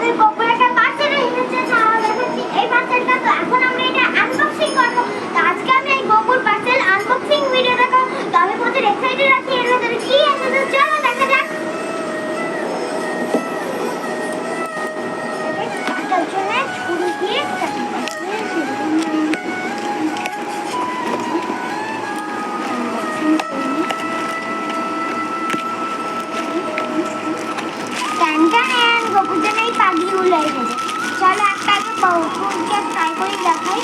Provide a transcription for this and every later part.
আমাদের গোপুর đầu con chân tay con đi là thấy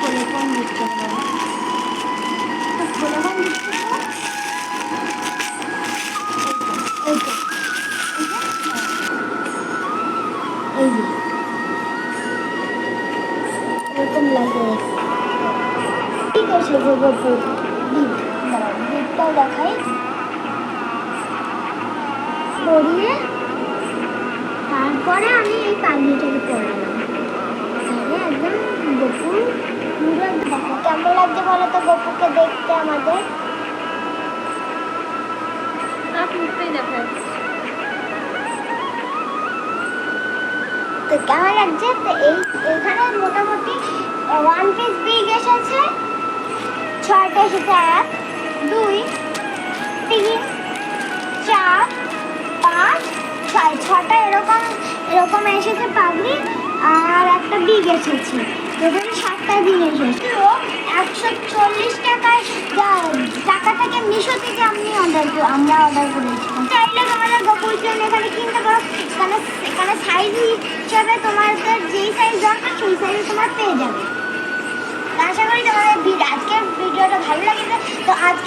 không? con nhịp trời đó Quần con nhịp trời đó Ôi trời Ôi trời Ôi con là gì Đi đâu sẽ vừa vừa vừa Đi Đi đâu là thấy Bồ đi á তারপরে আমি এই পাগড়িটাকে পরালাম একদম গপু কেমন লাগছে বলো তো গপুকে দেখতে আমাদের? তো কেমন লাগছে? তো এই এখানে মোটামুটি ওয়ান পিস বিগ এসেছে ছয়টা এসেছে এক দুই তিন চার পাঁচ ছয়। ছটা এরকম এরকম এসেছে পাগড়ি আর একটা বিগ এসেছে। টোটালি সাতটা জিনিস এসেছে। একশো চল্লিশ টাকায় টাকা থেকে মিশো থেকে আমি অর্ডার আমরা অর্ডার করেছিলাম। চাইলে তোমাদের গোকুল জন্য এখানে কিনতে পারো। এখানে এখানে সাইজ হিসাবে তোমাদের যেই সাইজ দরকার সেই সাইজে তোমার পেয়ে যাবে। আশা করি তোমাদের আজকের ভিডিওটা ভালো লাগবে তো আজকের